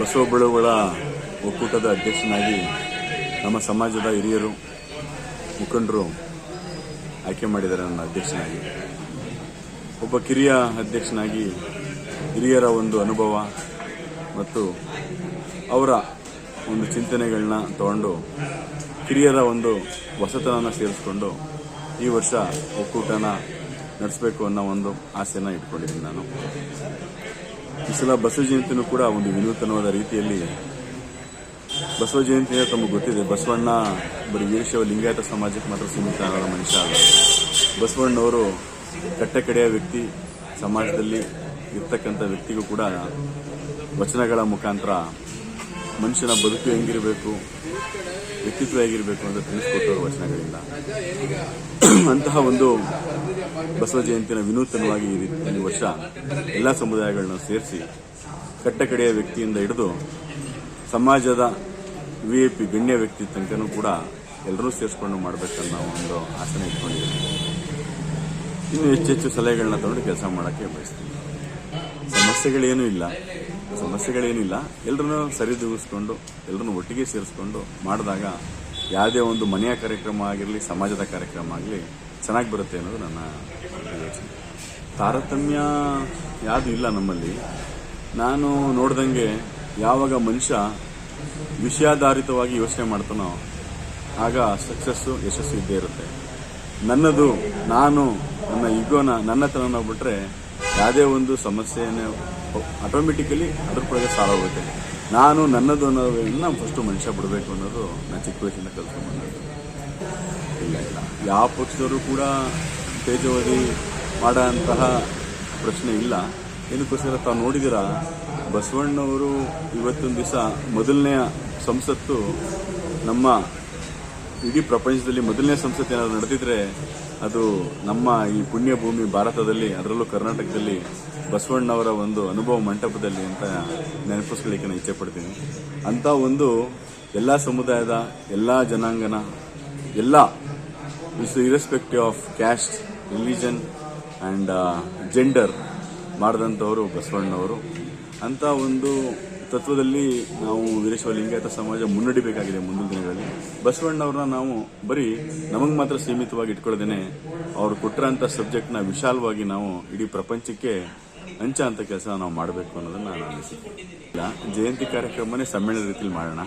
ಬಸವ ಬಳುವಳ ಒಕ್ಕೂಟದ ಅಧ್ಯಕ್ಷನಾಗಿ ನಮ್ಮ ಸಮಾಜದ ಹಿರಿಯರು, ಮುಖಂಡರು ಆಯ್ಕೆ ಮಾಡಿದ್ದಾರೆ ನನ್ನ ಅಧ್ಯಕ್ಷನಾಗಿ. ಒಬ್ಬ ಕಿರಿಯ ಅಧ್ಯಕ್ಷನಾಗಿ ಹಿರಿಯರ ಒಂದು ಅನುಭವ ಮತ್ತು ಅವರ ಒಂದು ಚಿಂತನೆಗಳನ್ನ ತಗೊಂಡು ಕಿರಿಯರ ಒಂದು ಹೊಸತನನ ಸೇರಿಸ್ಕೊಂಡು ಈ ವರ್ಷ ಒಕ್ಕೂಟನ ನಡೆಸಬೇಕು ಅನ್ನೋ ಒಂದು ಆಸೆಯನ್ನು ಇಟ್ಕೊಂಡಿದ್ದೀನಿ ನಾನು. ಈ ಸಲ ಬಸವ ಜಯಂತಿನೂ ಕೂಡ ಒಂದು ವಿನೂತನವಾದ ರೀತಿಯಲ್ಲಿ ಬಸವ ಜಯಂತಿ ತಮಗೆ ಗೊತ್ತಿದೆ. ಬಸವಣ್ಣ ಬರೀ ವೀರಶೈವ ಲಿಂಗಾಯತ ಸಮಾಜಕ್ಕೆ ಮಾತ್ರ ಸೀಮಿತ ಮನುಷ್ಯ ಅಲ್ಲ ಬಸವಣ್ಣವರು ಕಟ್ಟೆ ಕಡೆಯ ವ್ಯಕ್ತಿ, ಸಮಾಜದಲ್ಲಿ ಇರ್ತಕ್ಕಂಥ ವ್ಯಕ್ತಿಗೂ ಕೂಡ ವಚನಗಳ ಮುಖಾಂತರ ಮನುಷ್ಯನ ಬದುಕು ಹೆಂಗಿರಬೇಕು, ವ್ಯಕ್ತಿತ್ವ ಹೇಗಿರಬೇಕು ಅಂತ ತಿಳಿಸ್ಕೊಟ್ಟವರು ವಚನಗಳಿಂದ. ಅಂತಹ ಒಂದು ಬಸವ ಜಯಂತಿನ ವಿನೂತನವಾಗಿ ಈ ವರ್ಷ ಎಲ್ಲ ಸಮುದಾಯಗಳನ್ನ ಸೇರಿಸಿ ಕಟ್ಟಕಡೆಯ ವ್ಯಕ್ತಿಯಿಂದ ಹಿಡಿದು ಸಮಾಜದ ವಿ ಎ ಪಿ ಗಣ್ಯ ವ್ಯಕ್ತಿ ತನಕನೂ ಕೂಡ ಎಲ್ಲರೂ ಸೇರಿಸ್ಕೊಂಡು ಮಾಡಬೇಕನ್ನೋ ಒಂದು ಆಸನೆ ಇಟ್ಕೊಂಡಿದ್ದೀನಿ. ಇನ್ನು ಹೆಚ್ಚೆಚ್ಚು ಸಲಹೆಗಳನ್ನ ತಗೊಂಡು ಕೆಲಸ ಮಾಡೋಕ್ಕೆ ಬಯಸ್ತೀನಿ. ಸಮಸ್ಯೆಗಳೇನೂ ಇಲ್ಲ. ಸಮಸ್ಯೆಗಳೇನಿಲ್ಲ ಎಲ್ಲರನ್ನೂ ಸರಿದೂಗಿಸ್ಕೊಂಡು ಎಲ್ಲರನ್ನೂ ಒಟ್ಟಿಗೆ ಸೇರಿಸ್ಕೊಂಡು ಮಾಡಿದಾಗ ಯಾವುದೇ ಒಂದು ಮನೆಯ ಕಾರ್ಯಕ್ರಮ ಆಗಿರಲಿ, ಸಮಾಜದ ಕಾರ್ಯಕ್ರಮ ಆಗಲಿ ಚೆನ್ನಾಗಿ ಬರುತ್ತೆ ಅನ್ನೋದು ನನ್ನ ಯೋಚನೆ. ತಾರತಮ್ಯ ಯಾವುದು ಇಲ್ಲ ನಮ್ಮಲ್ಲಿ. ನಾನು ನೋಡ್ದಂಗೆ ಯಾವಾಗ ಮನುಷ್ಯ ವಿಷಯಾಧಾರಿತವಾಗಿ ಯೋಚನೆ ಮಾಡ್ತಾನೋ, ಆಗ ಸಕ್ಸಸ್ಸು, ಯಶಸ್ಸು ಇದ್ದೇ ಇರುತ್ತೆ. ನನ್ನದು, ನಾನು, ನನ್ನ ಈಗೋನ ನನ್ನತನ ಬಿಟ್ರೆ ಯಾವುದೇ ಒಂದು ಸಮಸ್ಯೆಯನ್ನು ಆಟೋಮೆಟಿಕಲಿ ಅದ್ರ ಕೂಡ ಸಾಲ್ವ್ ಆಗುತ್ತೆ. ನಾನು ನನ್ನದು ಅನ್ನೋದನ್ನ ಫಸ್ಟು ಮನುಷ್ಯ ಬಿಡಬೇಕು ಅನ್ನೋದು ನಾನು ಚಿಕ್ಕ ವಯಸ್ಸಿಂದ ಕಲ್ತ್ಕೊಂಡ್ಬಂದು ಇಲ್ಲ ಇಲ್ಲ ಯಾವ ಪಕ್ಷದವರು ಕೂಡ ತೇಜವಾದಿ ಮಾಡೋ ಅಂತಹ ಪ್ರಶ್ನೆ ಇಲ್ಲ. ಏನಕ್ಕೋಸ್ಕರ ತಾವು ನೋಡಿದಿರ, ಬಸವಣ್ಣವರು ಇವತ್ತೊಂದು ದಿವಸ ಮೊದಲನೆಯ ಸಂಸತ್ತು ನಮ್ಮ ಇಡೀ ಪ್ರಪಂಚದಲ್ಲಿ ಮೊದಲನೇ ಸಂಸತ್ ಏನಾದರೂ ನಡೆದಿದ್ರೆ ಅದು ನಮ್ಮ ಈ ಪುಣ್ಯ ಭೂಮಿ ಭಾರತದಲ್ಲಿ, ಅದರಲ್ಲೂ ಕರ್ನಾಟಕದಲ್ಲಿ ಬಸವಣ್ಣವರ ಒಂದು ಅನುಭವ ಮಂಟಪದಲ್ಲಿ ಅಂತ ನೆನಪಿಸ್ಕೊಳ್ಳಿಕ್ಕೆ ನಾನು ಇಚ್ಛೆ ಪಡ್ತೀನಿ. ಅಂತ ಒಂದು ಎಲ್ಲ ಸಮುದಾಯದ, ಎಲ್ಲ ಜನಾಂಗನ, ಎಲ್ಲ is irrespective of caste, religion and gender ಮಾಡಿದಂಥವರು ಬಸವಣ್ಣವರು. ಅಂತ ಒಂದು ತತ್ವದಲ್ಲಿ ನಾವು ವೀರೇಶ್ವರ ಲಿಂಗಾಯತ ಸಮಾಜ ಮುನ್ನಡಿಬೇಕಾಗಿದೆ ಮುಂದಿನ ದಿನಗಳಲ್ಲಿ. ಬಸವಣ್ಣವ್ರನ್ನ ನಾವು ಬರೀ ನಮಗೆ ಮಾತ್ರ ಸೀಮಿತವಾಗಿ ಇಟ್ಕೊಳ್ಳದೇನೆ, ಅವ್ರು ಕೊಟ್ಟಿರೋಂಥ ಸಬ್ಜೆಕ್ಟ್ನ ವಿಶಾಲವಾಗಿ ನಾವು ಇಡೀ ಪ್ರಪಂಚಕ್ಕೆ ಹಂಚ ಅಂತ ಕೆಲಸ ನಾವು ಮಾಡಬೇಕು ಅನ್ನೋದನ್ನ ನಾನು ಅನಿಸಿದ್ದೆ. ಜಯಂತಿ ಕಾರ್ಯಕ್ರಮನೇ ಸಮ್ಮೇಳನ ರೀತಿಯಲ್ಲಿ ಮಾಡೋಣ.